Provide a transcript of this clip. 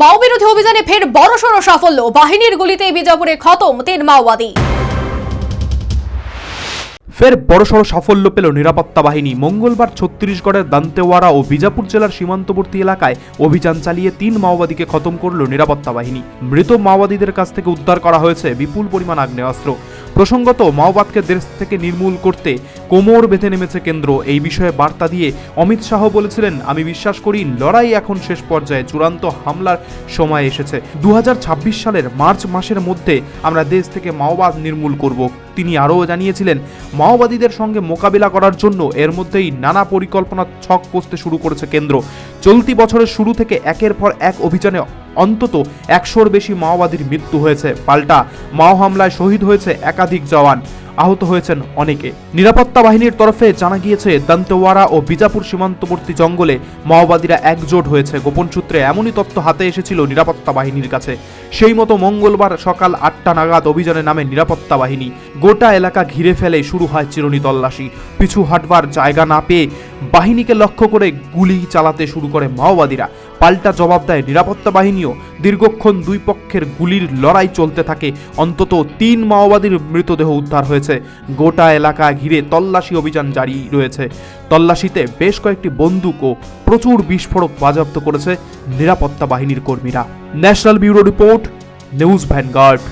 মাও বিরোধী অভিযানে ফের বড়সড় সাফল্য। বাহিনীর গুলিতে বিজাপুরে খতম তিন মাওবাদী। ফের বড়সড় সাফল্য পেল নিরাপত্তা বাহিনী। মঙ্গলবার ছত্তিশগড়ের দান্তেওয়াড়া ও বিজাপুর জেলার সীমান্তবর্তী এলাকায় অভিযান চালিয়ে তিন মাওবাদীকে খতম করল নিরাপত্তা বাহিনী। মৃত মাওবাদীদের কাছ থেকে উদ্ধার করা হয়েছে বিপুল পরিমাণ আগ্নেয়াস্ত্র। প্রসঙ্গত, মাওবাদকে দেশ থেকে নির্মূল করতে কোমর বেঁধে নেমেছে কেন্দ্র। এই বিষয়ে বার্তা দিয়ে অমিত শাহ বলেছিলেন, আমি বিশ্বাস করি লড়াই এখন শেষ পর্যায়ে। চূড়ান্ত হামলার সময় এসেছে। দুহাজার ছাব্বিশ সালের মার্চ মাসের মধ্যে আমরা দেশ থেকে মাওবাদ নির্মূল করব। তিনি আরও জানিয়েছিলেন, মাওবাদীদের সঙ্গে মোকাবিলা করার জন্য এর মধ্যেই নানা পরিকল্পনা ছক কষতে শুরু করেছে কেন্দ্র। চলতি বছরের শুরু থেকে একের পর এক অভিযানে অন্তত একশোর বেশি মাওবাদীর মৃত্যু হয়েছে। পাল্টা মাও হামলায় শহীদ হয়েছে একাধিক জওয়ান। আহত হয়েছেন অনেকে। নিরাপত্তা বাহিনীর তরফে জানা গিয়েছে, দান্তেওয়াড়া ও বিজাপুর সীমান্তবর্তী জঙ্গলে মাওবাদীরা একজোট হয়েছে। গোপন সূত্রে এমনই তথ্য হাতে এসেছিল নিরাপত্তা বাহিনীর কাছে। সেই মতো মঙ্গলবার সকাল আটটা নাগাদ অভিযানে নামে নিরাপত্তা বাহিনী। গোটা এলাকা ঘিরে ফেলে শুরু হয় চিরুনি তল্লাশি। পিছু হাঁটবার জায়গা না পেয়ে বাহিনীকে লক্ষ্য করে গুলি চালাতে শুরু করে মাওবাদীরা। পাল্টা জবাব দেয় নিরাপত্তা বাহিনীও। দীর্ঘক্ষণ দুই পক্ষের গুলির লড়াই চলতে থাকে। অন্তত তিন মাওবাদীর মৃতদেহ উদ্ধার হয়েছে। গোটা এলাকা ঘিরে তল্লাশি অভিযান জারি রয়েছে। তল্লাশিতে বেশ কয়েকটি বন্দুক ও প্রচুর বিস্ফোরক বাজেয়াপ্ত করেছে নিরাপত্তা বাহিনীর কর্মীরা। National bureau report, news vanguard.